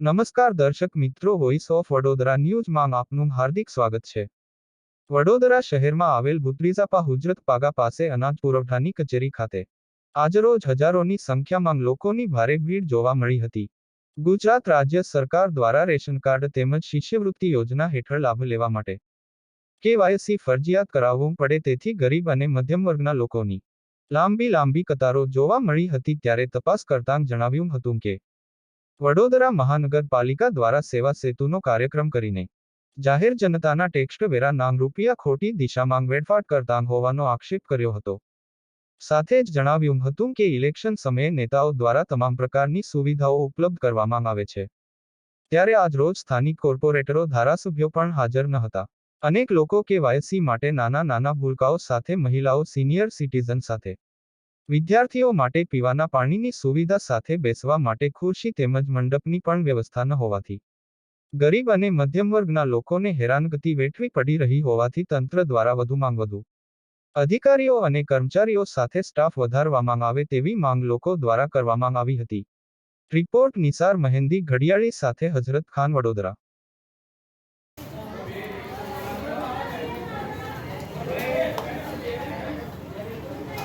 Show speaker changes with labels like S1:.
S1: નમસ્કાર દર્શક મિત્રો વોઇસ ઓફ વડોદરા ન્યૂઝમાં આપનું હાર્દિક સ્વાગત છે. વડોદરા શહેરમાં આવેલ ભૂત્રીઝાપા હુજરત પાગા પાસે અનાજ પુરવઠાની કચેરી ખાતે આજરોજ હજારોની સંખ્યામાં લોકોની ભારે ભીડ જોવા મળી હતી. ગુજરાત રાજ્ય સરકાર દ્વારા રેશન કાર્ડ તેમજ શિષ્યવૃત્તિ યોજના હેઠળ લાભ લેવા માટે કેવાયસી ફરજિયાત કરાવવું પડે તેથી ગરીબ અને મધ્યમ વર્ગના લોકોની લાંબી લાંબી કતારો જોવા મળી હતી ત્યારે તપાસ કરતાં જણાવ્યું હતું કે વડોદરા મહાનગરપાલિકા દ્વારા સેવા સેતુનો કાર્યક્રમ કરીને જાહેર જનતાના ટેક્સ્ટ વેરા નામ રૂપિયા ખોટી દિશામાં વેડફાટ કરતા હોવાનો આક્ષેપ કર્યો હતો. સાથે જ જણાવ્યું હતું કે ઇલેક્શન સમયે નેતાઓ દ્વારા તમામ પ્રકારની સુવિધાઓ ઉપલબ્ધ કરવામાં આવે છે. ત્યારે આજ રોજ સ્થાનિક કોર્પોરેટરો ધારાસભ્યો પણ હાજર ન હતા. અનેક લોકો કે વાયસી માટે નાના નાના ભૂલકાઓ સાથે મહિલાઓ સિનિયર સિટીઝન સાથે વિદ્યાર્થીઓ માટે પીવાના પાણીની સુવિધા સાથે બેસવા માટે ખુરશી તેમજ મંડપની પણ વ્યવસ્થા ન હોવાથી. ગરીબ અને મધ્યમ વર્ગના લોકોને હેરાનગતિ વેઠવી પડી રહી હોવાથી તંત્ર દ્વારા વધુમાં વધુ. અધિકારીઓ અને કર્મચારીઓ સાથે સ્ટાફ વધારવામાં આવે તેવી માંગ લોકો દ્વારા કરવામાં આવી હતી. રિપોર્ટ નિસાર મહેંદી ઘડિયાળી સાથે હજરત ખાન વડોદરા
S2: જેમકે હવે છે ને હું પણ